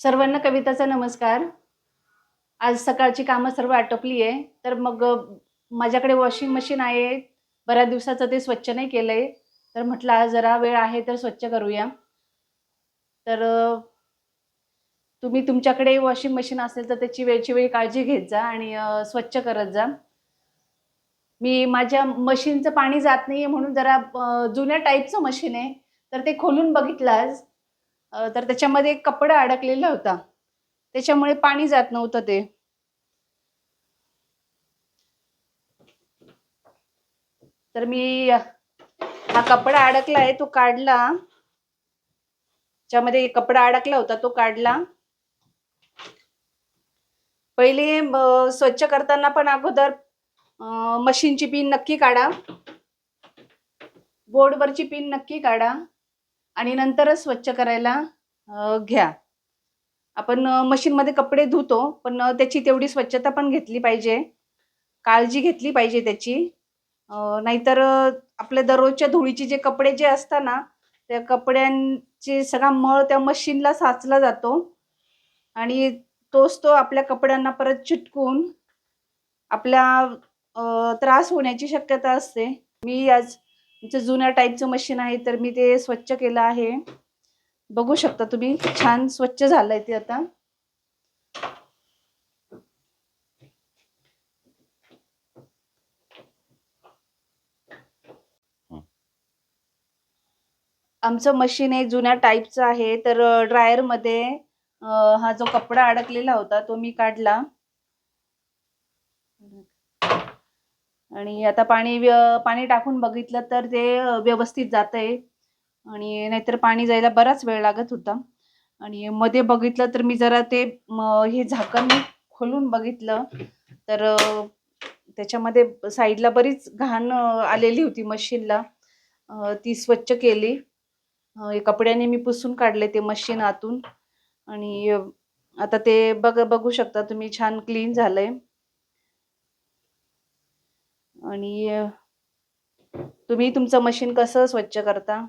सर्वांना कविताचा नमस्कार. आज सकाळची कामं सर्व आटोपली आहे. तर मग माझ्याकडे वॉशिंग मशीन आहे. बऱ्याच दिवसाचं ते स्वच्छ नाही केलं आहे तर म्हटलं आज जरा वेळ आहे तर स्वच्छ करूया. तर तुम्ही तुमच्याकडे वॉशिंग मशीन असेल तर त्याची वेळची वेळी काळजी घेत जा आणि स्वच्छ करत जा. मी माझ्या मशीनचं पाणी जात नाही आहे म्हणून जरा जुन्या टाईपचं मशीन आहे. तर ते खोलून बघितलं आज. तर त्याच्यामध्ये एक कपडा अडकलेला होता. त्याच्यामुळे पाणी जात नव्हतं ते. तर मी हा कपडा अडकला आहे तो काढला. त्याच्यामध्ये कपडा अडकला होता तो काढला. पहिले स्वच्छ करताना पण अगोदर मशीनची पिन नक्की काढा. बोर्डवरची पिन नक्की काढा. आणि नंतरच स्वच्छ करायला घ्या. आपण मशीनमध्ये कपडे धुतो पण त्याची तेवढी स्वच्छता पण घेतली पाहिजे. काळजी घेतली पाहिजे त्याची. नाहीतर आपल्या दररोजच्या धुळीचे जे कपडे जे असतात ना त्या कपड्यांचे सगळा मळ त्या मशीनला साचला जातो. आणि तोच तो आपल्या कपड्यांना परत चिटकून आपल्या त्रास होण्याची शक्यता असते. मी आज आमचं जुन्या टाईपचं मशीन आहे तर मी ते स्वच्छ केलं आहे. बघू शकता तुम्ही छान स्वच्छ झालंय ते आता. आमचं मशीन एक जुन्या टाईपचं आहे तर ड्रायरमध्ये हा जो कपडा अडकलेला होता तो मी काढला. आणि आता पाणी व्य- पाणी टाकून बघितलं तर ते व्यवस्थित जात आहे आणि नाहीतर पाणी जायला बराच वेळ लागत होता. आणि मध्ये बघितलं तर मी जरा ते हे झाकण खोलून बघितलं. तर त्याच्यामध्ये साईडला बरीच घाण आलेली होती मशीनला. ती स्वच्छ केली. हे कपड्याने मी पुसून काढले ते मशीन आतून. आणि आता ते बघ बघू शकता तुम्ही छान क्लीन झालं आहे आणि तुम्ही तुमचं मशीन कसं स्वच्छ करता?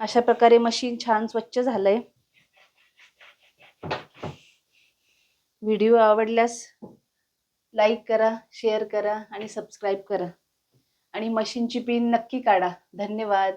अशा प्रकारे मशीन छान स्वच्छ झालंय. व्हिडिओ आवडल्यास लाईक करा शेअर करा आणि सबस्क्राईब करा. आणि मशीनची पिन नक्की काढा. धन्यवाद.